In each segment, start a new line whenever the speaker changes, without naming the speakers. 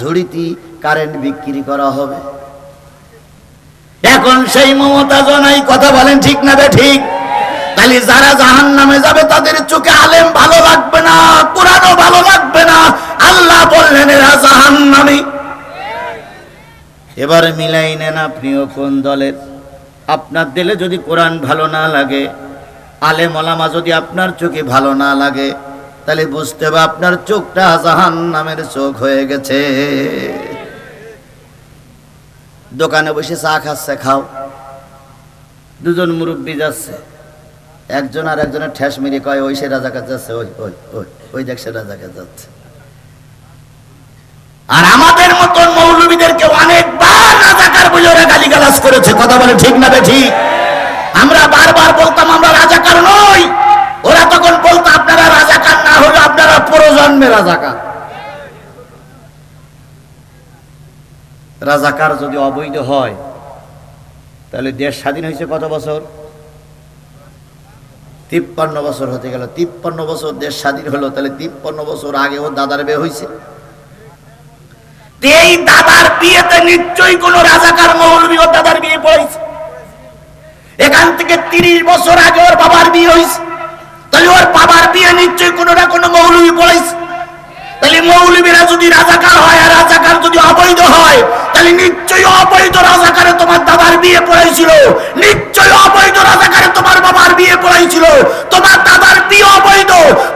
ঝুড়িতে কারেন্ট বিক্রি করা হবে। এখন সেই মমতা জনাই কথা বলেন, ঠিক না ঠিক? তাহলে যারা জাহান নামে যাবে, তাদের চোখে আলেম ভালো লাগবে না, কোরআনও ভালো লাগবে না। আল্লাহ বললেন, এরা জাহান নামে এবারে মিলাই নেন আপনিও কোন দলের। আপনার দিলে যদি কোরআন ভালো না লাগে আলেম ওলামা যদি আপনার চোখে ভালো না লাগে তাহলে বুঝতে হবে আপনার চোখটা জাহান নামের চোখ হয়ে গেছে। দোকানে বসে চা খাচ্ছে, খাও। দুজন মুরব্বী যাচ্ছে। একজন আর একজনের ঠেস মেরে কয়, ওই সে রাজাকার যাচ্ছে, ওই ওই ওই ওই দেখ সে রাজাকার যাচ্ছে। আর আমাদের মতন মৌলবীদেরকে অনেকবার রাজাকার বলে ওরা গালিগালাজ করেছে। কথা বলে ঠিক না বে ঠিক? আমরা বারবার বলতাম, আমরা প্রজন্মে রাজাকার। রাজাকার যদি অবৈধ হয়, তাহলে দেশ স্বাধীন হয়েছে কত বছর? তিপ্পান্ন বছর হতে গেল। তিপ্পান্ন বছর দেশ স্বাধীন হলো, তাহলে তিপ্পান্ন বছর আগে ও দাদার বিয়ে হয়েছে। এই দাদার বিয়েতে নিশ্চয়ই কোন রাজাকার মৌলবী ওর দাদার বিয়ে পড়েছে। এখান থেকে তিরিশ বছর আগে ওর বাবার বিয়ে হয়েছে। তাহলে ওর বাবার বিয়ে নিশ্চয়ই কোনো না কোনো মৌলবী পড়েছে। তাহলে মৌলবীরা যদি রাজাকার হয় আর রাজাকার যদি অবৈধ হয়, তাহলে নিশ্চয়ই অবৈধ রাজাকারে তোমার দাদার বিয়ে পড়াইছিল। নিশ্চয়ই অবৈধ রাজাকারে তোমার বাবার বিয়ে পড়াইছিল। তোমার দাদার বিয়ে অবৈধ,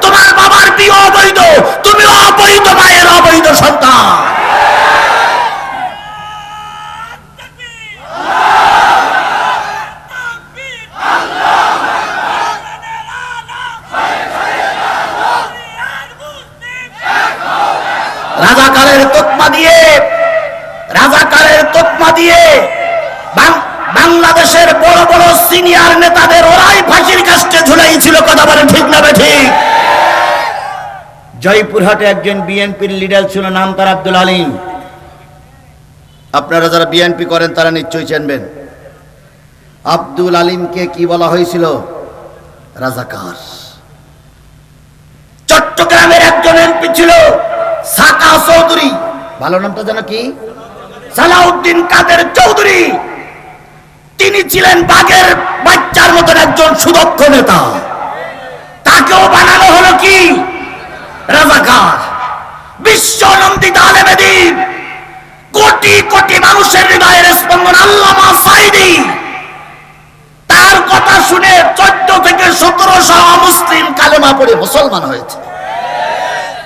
তোমার বাবার বিয়ে অবৈধ, তুমি অবৈধ মায়ের অবৈধ সন্তান। রাজাকারের তোকমা দিয়ে, রাজাকারের তোকমা দিয়ে বাংলাদেশের বড় বড় সিনিয়র নেতাদের ওরাই ফাঁসির কাছে ঝুলাইছিল, কথা বলে ঠিক না ঠিক? জয়পুরহাটে একজন বিএনপির লিডার ছিল, নাম তার আব্দুল আলিম। আপনারা যারা বিএনপি করেন, তারা নিশ্চয়ই জানবেন আব্দুল আলিমকে কি বলা হয়েছিল? রাজাকার। চট্টগ্রামের একজন এমপি ছিল সাকা চৌধুরী। ভালো নামটা যেন কি? সালাউদ্দিন কাদের চৌধুরী। তিনি ছিলেন বাঘের বাচ্চার মতন একজন সুদক্ষ নেতা। তাকেও বানানো হলো কি? রাজাকার। বিশ্ব নন্দিত আলেমেদিন কোটি কোটি মানুষের হৃদয়ের স্পন্দন আল্লামা সাইদি। তার কথা শুনে চোদ্দ থেকে সতেরোশো মুসলিম কালেমা পড়ে মুসলমান হয়েছে।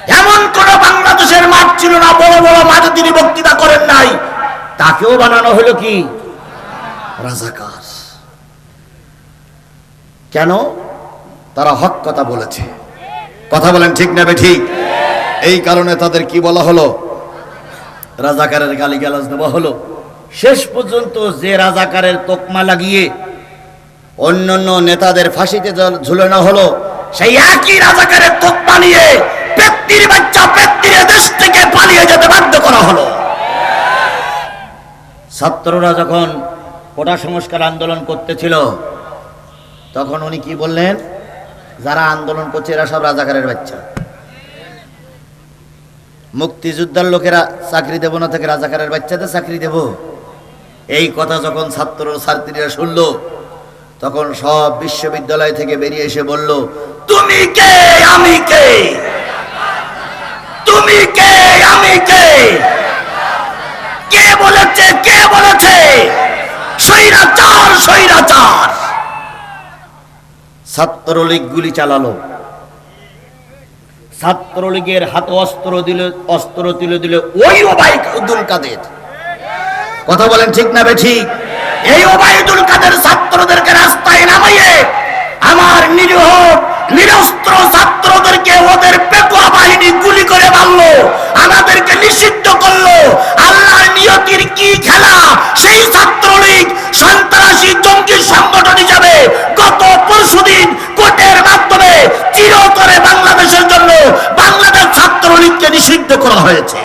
এমন কোন বাংলাদেশের মাঠ ছিল না, বড় বড় মাঠে তিনি বক্তৃতা করেন নাই। তাকেও বানানো হলো কি? রাজাকার। কেন? তারা হক কথা বলেছে। কথা বলেন ঠিক নেবে ঠিক এই কারণে তাদের কি বলা হলো? রাজাকারের গালি গালাজ দেওয়া হলো। শেষ পর্যন্ত যে রাজাকারের তোকমা লাগিয়ে অন্যান্য নেতাদের ফাঁসিতে ঝুল- ঝুলানো হলো, সেই একই রাজাকারের তোকমা নিয়ে ব্যক্তির বাচ্চা ব্যক্তির দেশ থেকে পালিয়ে যেতে বাধ্য করা হলো। ছাত্ররা যখন কোটা সংস্কার আন্দোলন করতেছিল, তখন উনি কি বললেন? যারা আন্দোলন করছে এরা সব রাজাকারের বাচ্চা। মুক্তিযোদ্ধার লোকেরা চাকরি দেব না থেকে রাজাকারের বাচ্চাদের চাকরি দেব। এই কথা যখন ছাত্র ছাত্রীরা শুনলো, তখন সব বিশ্ববিদ্যালয় থেকে বেরিয়ে এসে বলল, তুমি কে? আমি কে? তুমি কে? আমি কে? কে বলেছে? কে বলেছে? স্বৈরাচার স্বৈরাচার। ছাত্রলীগ গুলি চালালো। ছাত্রলীগের হাতে অস্ত্র দিলে, অস্ত্র তুলে দিলে ওই ওবায়দুল কাদের। কথা বলেন ঠিক না বে ঠিক এই ওবায়দুল কাদের ছাত্রদেরকে রাস্তায় নামাইয়ে আমার নিরীহ নিরস্ত্র ছাত্রদেরকে ওদের পেটুয়া বাহিনী গুলি করে মারলো, আমাদেরকে নিষিদ্ধ করল। আল্লাহর নিয়তির কি খেলা? সেই ছাত্রলীগ সন্ত্রাসী জঙ্গি সংগঠন হিসাবে গত পরশুদিন কোর্টের মাধ্যমে চিরতরে বাংলাদেশের জন্য বাংলাদেশ ছাত্রলীগকে নিষিদ্ধ করা হয়েছে।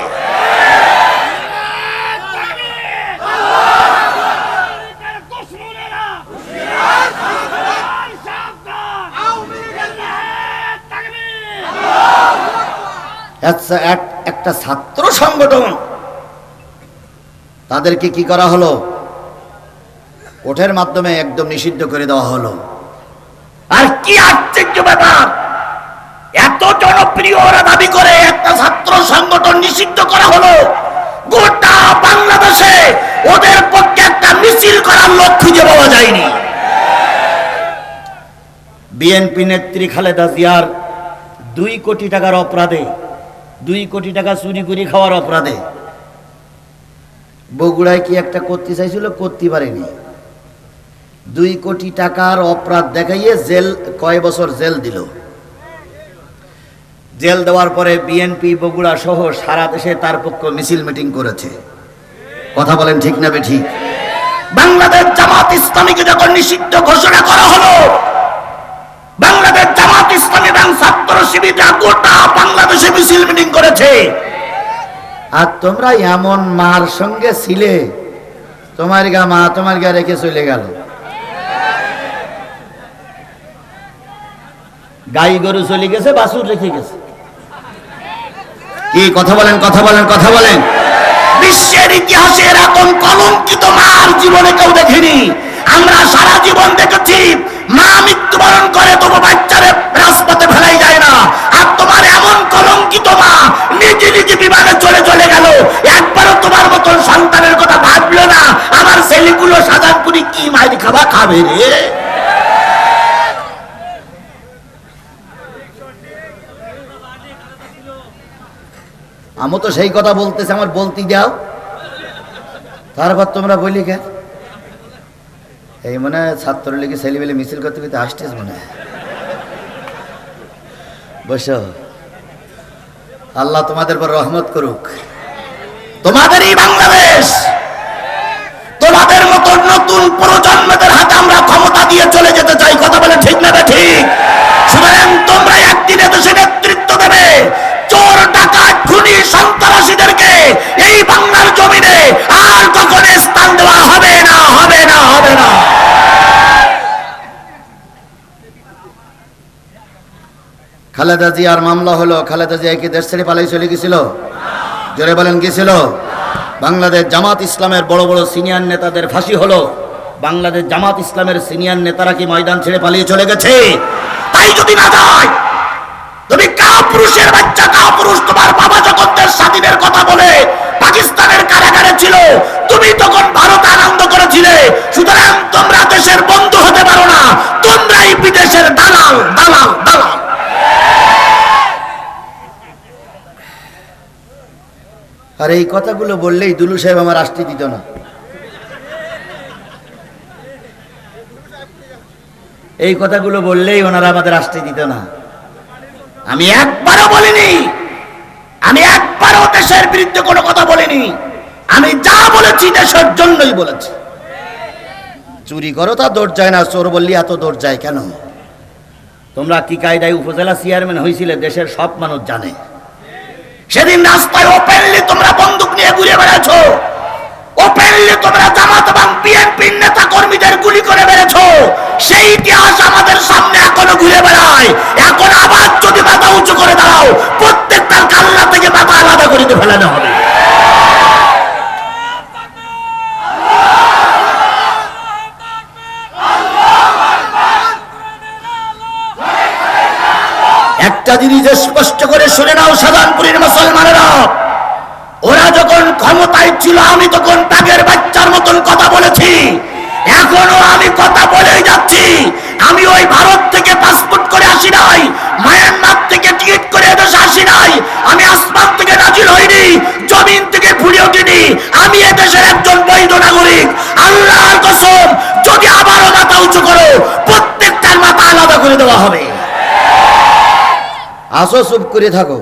একটা ছাত্র সংগঠন। তাদেরকে কি করা হলো? ওঠের মাধ্যমে একদম নিষিদ্ধ করে দেওয়া হলো। আর কি আশ্চর্য ব্যাপার! এত জনপ্রিয় ওরা দাবি করে একটা ছাত্র সংগঠন নিষিদ্ধ করা হলো। গোটা বাংলাদেশে ওদের পক্ষে একটা মিছিল করার লোক খুঁজে পাওয়া যায়নি। বিএনপি নেত্রী খালেদা জিয়ার দুই কোটি টাকার অপরাধে দুই কোটি টাকা চুরি করে খাওয়ার অপরাধে। বগুড়ায় কি একটা করতে চাইছিল? করতে পারেনি দুই কোটি টাকার অপরাধ দেখাইয়ে জেল, কয় বছর জেল দিল। জেল দেওয়ার পরে বিএনপি, বগুড়া সহ সারা দেশে তার পক্ষ মিছিল মিটিং করেছে। কথা বলেন ঠিক না বে ঠিক? বাংলাদেশ জামাত ইসলামীকে যখন নিষিদ্ধ ঘোষণা করা হলো বাংলাদেশ জামাত ইসলামী এবং ছাত্র শিবিররা গোটা বাংলাদেশে মিছিল মিটিং করেছে। আর তোমরা এমন মার সঙ্গে ছিলে তোমার গা মা তোমার গা রেখে চলে গেল। গাই গরু চলে গেছে বাসুর রেখে গেছে। কি কথা বলেন কথা বলেন কথা বলেন। বিশ্বের ইতিহাসে এরকম কলঙ্কিত মার জীবনে কেউ দেখেনি। আমরা সারা জীবন দেখেছি মা মৃত্যুবরণ করে তবু বাচ্চারে রাজপথে ফেলাই যায় না। আর তোমার এমন কলঙ্কিত মা নিজে নিজে বিমানে চলে চলে গেল। একবারও তোমার মতন সন্তানের কথা ভাবলো না। আমার ছেলেগুলো সাজানপুরি কি মাইর খাবা খাবে রে? আমি তো সেই কথা বলতেছি, আমার বলতে যাও তারপর তোমরা বলি কে এই মনে হয় ছাত্রলীগের ছেলেবেলে মিছিল করতে করতে আসছিস মনে হয়। বসো। আল্লাহ তোমাদের পর রহমত করুক। তোমাদের এই বাংলাদেশ! খালেদা জিয়ার মামলা হলো, খালেদা জিয়া কি দেশ ছেড়ে পালাই চলে গেছিল? জোরে বলেন, গেছিল। বাংলাদেশ জামাত ইসলামের বড় বড় সিনিয়র নেতাদের ফাঁসি হলো। বাংলাদেশ জামাত ইসলামের সিনিয়র নেতারা কি ময়দান ছেড়ে পালিয়ে চলে গেছে? তাই যদি না যায় তুমি কাপুরুষের বাচ্চা কাপুরুষ এই কথাগুলো বললেই দুলু সাহেব আমার আসতে দিত না। এই কথাগুলো বললেই ওনারা আমাদের আসতে দিত না। আমি একবারও বলিনি। আমি একবারও দেশের বিরুদ্ধে কোনো কথা বলিনি। আমি যা বলেছি দেশের জন্যই বলেছি। চুরি করো তা দৌড় যায় না, চোর বললি এত দৌড় যায় কেন? তোমরা কি কায়দায় উপজেলা চেয়ারম্যান হয়েছিলে দেশের সব মানুষ জানে। সেদিন রাস্তায় ওপেনলি তোমরা বন্দুক নিয়ে ঘুরে বেড়াচ্ছো ওপেনলি তোমরা জামাত এবং বিএনপির নেতা কর্মীদের গুলি করে বেড়েছো সেই ইতিহাস আমাদের সামনে এখনও ঘুরে বেড়ায়। এখন আবার যদি মাথা উঁচু করে দাঁড়াও প্রত্যেকটার কাল্লা থেকে মাথা আলাদা করে ফেলানো হবে। একটা জিনিস স্পষ্ট করে ওরা যখন ক্ষমতায় ছিল, আমি তখন তাদের বাচ্চার মতন কথা বলেছি। এখনও আমি কথা বলেই যাচ্ছি। আমি ওই ভারত থেকে পাসপোর্ট করে আসি নাই, মায়ানমার থেকে টিকিট করে এদেশে আসি নাই। আমি আসমান থেকে নাজিল হইনি, জমিন থেকে ফুলে উঠিনি। আমি এদেশের একজন বৈধ নাগরিক। আল্লাহর কসম, যদি আবারও মাথা উঁচু করো, প্রত্যেকটার মাথা আলাদা করে দেওয়া হবে। আসো, চুপ করে থাকো।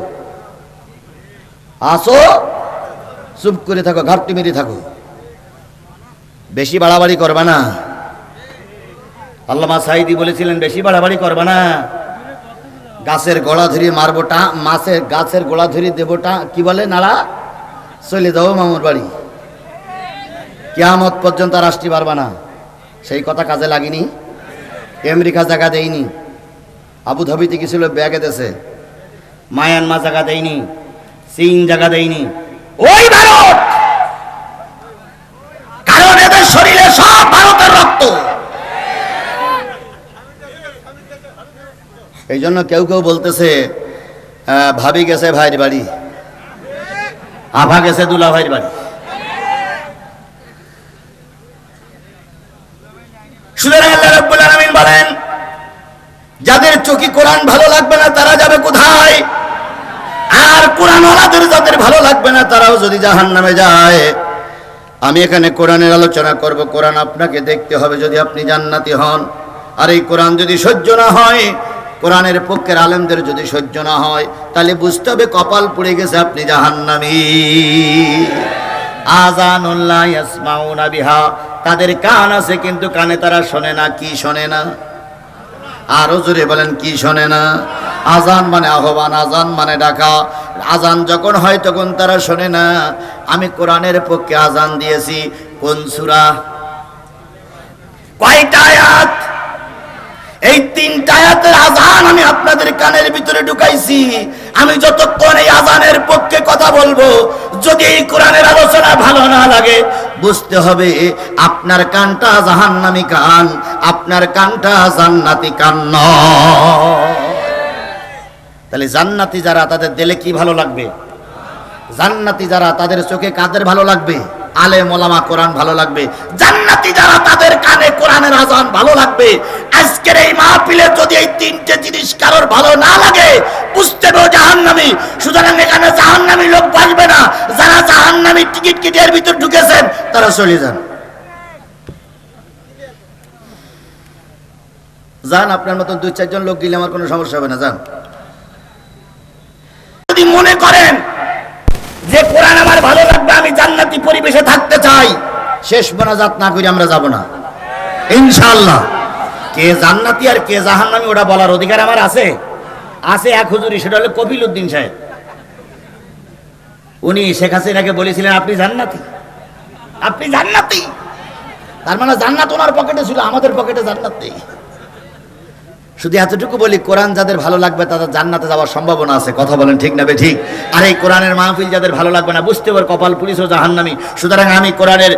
আসো, চুপ করে থাকো ঘাটতি মেরে থাকো। বেশি বাড়াবাড়ি করবা না। আল্লামা সাইদি বলেছিলেন, বেশি বাড়াবাড়ি করবা না। গাছের গোড়া ধরে মারবোটা মাছের, গাছের গোড়া ধরে দেবোটা কি বলে? নাড়া, চলে যাও মামুর বাড়ি। কেয়ামত পর্যন্ত আর আসতে পারবা না। সেই কথা কাজে লাগেনি। আমেরিকা জায়গা দেয়নি আবু ধাবিতে গেছিল ব্যাগে দেশে মায়ানমা জায়গা দেয়নি সিং জায়গা দেয়নি। ওই ভারত! কারণ এদের শরীরে সব ভারতের রক্ত। এই জন্য কেউ কেউ বলতেছে ভাবি গেছে ভাইয়ের বাড়ি। আভা গেছে দুলা ভাইয়ের বাড়ি। সুতরাং আল্লাহ রাব্বুল আলামিন বলেন যাদের চোখে কোরআন ভালো লাগবে না ওলাদের যাদের ভালো লাগবে না, তারাও যদি জাহান নামে যায়। আমি এখানে কোরআনের আলোচনা করব। কোরআন আপনাকে দেখতে হবে যদি আপনি জান্নাতি হন। আর এই কোরআন যদি সহ্য না হয়, কোরআনের পক্ষের আলেমদের যদি সহ্য না হয়, তাহলে বুঝতে হবে কপাল পড়ে গেছে আপনি জাহান্নামী। আজানুল্লাহ ইয়াসমাউনা বিহা। তাদের কান আছে কিন্তু কানে তারা শোনে না, কি শোনে না? আরও জোরে বলেন, কি শোনে না? আজান মানে আহ্বান, আজান মানে ডাকা। আজান যখন হয় তখন তারা শোনে না। আমি কোরআনের পক্ষে আজান দিয়েছি। কোন সুরা? কয়টা আয়াত? এই তিনটা আয়াতের আজান আমি আপনাদের কানের ভিতরে ঢুকাইছি। আমি যতক্ষণ এই আজানের পক্ষে কথা বলব, যদি এই কোরআনের আলোচনা ভালো না লাগে, বুঝতে হবে আপনার কানটা জাহান্নামী কান, আপনার কানটা জান্নাতি কান। তাহলে জান্নাতি যারা, তাদের দিলে কি ভালো লাগবে? জান্নাতি যারা, তাদের চোখে কাদের ভালো লাগবে? আলে মোলামা কোরআন ভালো লাগবে। জান্নাতি যারা তাদের কানে কোরআনের আজান ভালো লাগবে। আজকের এই মাহফিলে যদি এই তিনটে জিনিস কারোর ভালো না লাগে, বুঝতে হবে জাহান্নামি। সুতরাং এখানে জাহান্নামি লোক বসবে না। যারা জাহান্নামি টিকিট কেটে ভিতর ঢুকেছেন, তারা চলে যান। যান, আপনার মতন দুই চারজন লোক গেলে আমার কোনো সমস্যা হবে না, যান যদি মনে করেন যে কোরআন আমার ভালো লাগবে আমি জান্নাতি পরিবেশে থাকতে চাই শেষ মোনাজাত না করে আমরা যাব না। ইনশাআল্লাহ। কে জান্নাতি আর কে জাহান্নামি, ওটা বলার অধিকার আমার আছে। আছে এক হুজুরি সেটা হলো কপিল উদ্দিন সাহেব। উনি শেখ হাসিনাকে বলেছিলেন, আপনি জান্নাতি। আপনি জান্নাতি। তার মানে জান্নাত ওনার পকেটে ছিল, আমাদের পকেটে জান্নাত নেই। শুধু এতটুকু বলি, কোরআন যাদের ভালো লাগবে তাদের জান্নাতে যাওয়ার সম্ভাবনা আছে। কথা বলেন ঠিক না ঠিক? আর এই কোরআনের মাহফিল যাদের ভালো লাগবে না, বুঝতে পার কপাল পুলিশ ও জাহান্নামি। সুতরাং আমি কোরআনের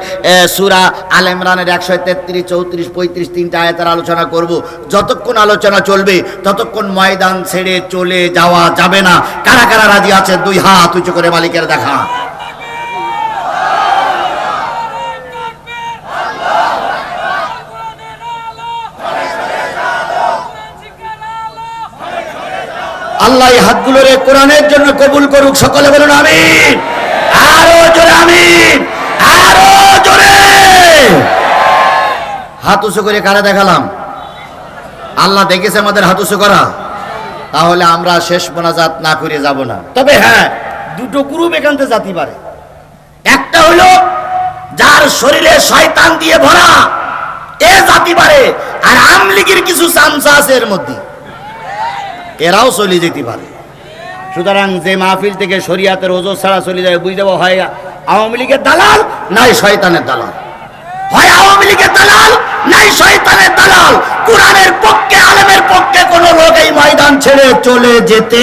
সুরা আল ইমরানের একশো তেত্রিশ, চৌত্রিশ, পঁয়ত্রিশ তিনটা আয়াতের আলোচনা করব। যতক্ষণ আলোচনা চলবে, ততক্ষণ ময়দান ছেড়ে চলে যাওয়া যাবে না। কারা কারা রাজি আছে? দুই হাত উঁচু করে মালিকের দেখা। আল্লাহ এই হাতগুলো রে কোরআনের জন্য কবুল করুক। সকলে বলুন আমিন। আরও জোরে আমিন। আরও জোরে। হাত উঁচু করে কারা দেখালাম? আল্লাহ দেখেছে আমাদের হাত উঁচু করা। তাহলে আমরা শেষ মোনাজাত না করে যাব না। তবে হ্যাঁ দুটো গ্রুপ এখান থেকে জাতি পারে। একটা হলো, যার শরীরে শয়তান দিয়ে ভরা, এ জাতি পারে। আর আমলিগির কিছু চামচা আছে এর মধ্যে। এরাও চলে যেতে পারে। সুতরাং যে মাহফিল থেকে শরিয়াতের ওজো ছাড়া চলে যায়, বুঝতে পারব হয় আওয়ামী লীগের দালাল নাই শয়তানের দালাল। হয় আওয়ামী লীগের দালাল নাই শয়তানের দালাল। কোরআনের পক্ষে, আলেমের পক্ষে কোন লোক এই ময়দান ছেড়ে চলে যেতে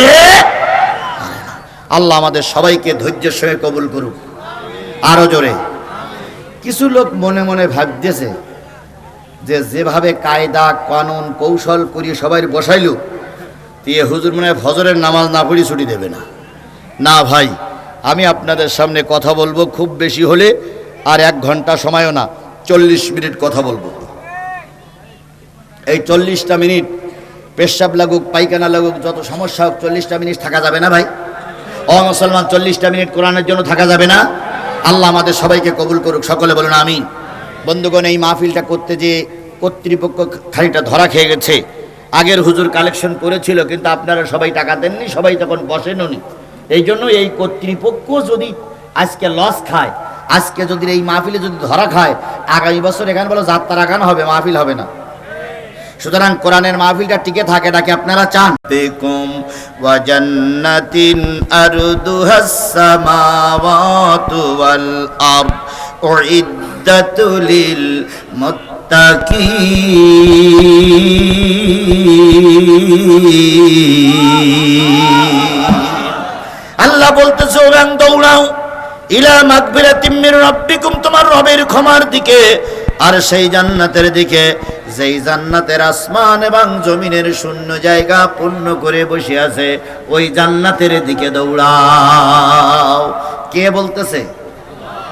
আল্লাহ আমাদের সবাইকে ধৈর্যের সঙ্গে কবুল করুক। আরও জোরে। কিছু লোক মনে মনে ভাবতেছে যে যেভাবে কায়দা, কানুন, কৌশল করিয়ে সবাই বসাইলো দিয়ে হুজুর মনে ফজরের নামাজ না পড়ি ছুটি দেবে না। না ভাই, আমি আপনাদের সামনে কথা বলব খুব বেশি হলে, আর এক ঘণ্টা সময়ও না, চল্লিশ মিনিট কথা বলব। এই চল্লিশটা মিনিট, পেশাব লাগুক, পায়খানা লাগুক, যত সমস্যা হোক, চল্লিশটা মিনিট থাকা যাবে না ভাই? অ মুসলমান, চল্লিশটা মিনিট কোরআনের জন্য থাকা যাবে না? আল্লাহ আমাদের সবাইকে কবুল করুক, সকলে বলুন আমি বন্ধুগণ, এই মাহফিলটা করতে যে কর্তৃপক্ষ খানিকটা ধরা খেয়ে গেছে। আগের হুজুর কালেকশন করেছিল, কিন্তু আপনারা সবাই টাকা দেননি, সবাই তখন বসেননি এই জন্য এই কর্তৃপক্ষ যদি আজকে লস খায়, আজকে যদি এই মাহফিলে যদি ধরা খায়, আগামী বছর এখানে বলো যাত্রা রাখানো হবে, মাহফিল হবে না। সুতরাং কোরআনের মাহফিলটা টিকে থাকে এটাকে আপনারা চান? বেকুম ওয়া জান্নাতিন আরদুহাস সামাওয়াতু ওয়াল আরদ মুত্তাকিন। আল্লাহ বলতেছে ওরাং দৌড়াও, ইলা মাগফিরাতিম মির রাব্বিকুম তোমার রবের ক্ষমার দিকে, আর সেই জান্নাতের দিকে, যেই জান্নাতের আসমান এবং জমিনের শূন্য জায়গা পূর্ণ করে বসে আছে, ওই জান্নাতের দিকে দৌড়াও। কে বলতেছে?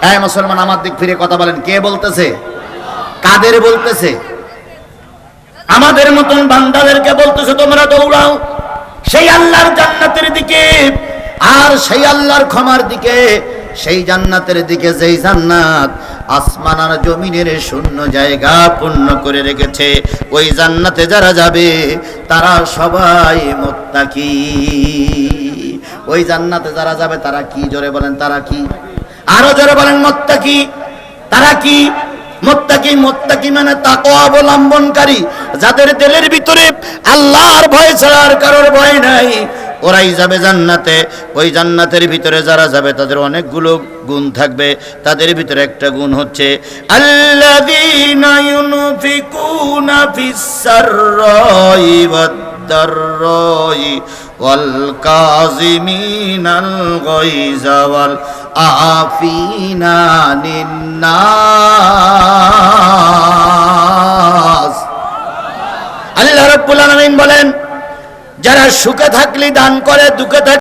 হ্যাঁ মুসলমান আমার দিক ফিরে কথা বলেন, কে বলতেছে? কাদের বলতেছে? আমাদের মতন বান্দাদেরকে বলতেছে, তোমরা দৌড়াও। সেই আল্লাহর জান্নাতের দিকে। আর সেই আল্লাহর ক্ষমার দিকে। সেই জান্নাতের দিকে যেই জান্নাত আসমান আর জমিনের শূন্য জায়গা পূর্ণ করে রেখেছে, ওই জান্নাতে যারা যাবে, তারা সবাই মোত্তাকি। ওই জান্নাতে যারা যাবে, তারা কি জোরে বলেন, তারা কি? আরও জোরে বলেন, মোত্তাকি। তারা কি? মোত্তাকি মোত্তাকি মানে তাকওয়া অবলম্বনকারী, যাদের দিলের ভিতরে আল্লাহর ভয় ছাড়া আর কারোর ভয় নাই। ওরাই যাবে জান্নাতে। ওই জান্নাতের ভিতরে যারা যাবে, তাদের অনেকগুলো গুণ থাকবে। তাদের ভিতরে একটা গুণ হচ্ছে, আল্লাযীনা ওয়াল কাযিমিনাল গায়যা ওয়াল আফিনা নিন্নাস আল্লাহ রাব্বুল আলামিন বলেন, যারা সুখে থাকলে দান করে, দুঃখে থাকলে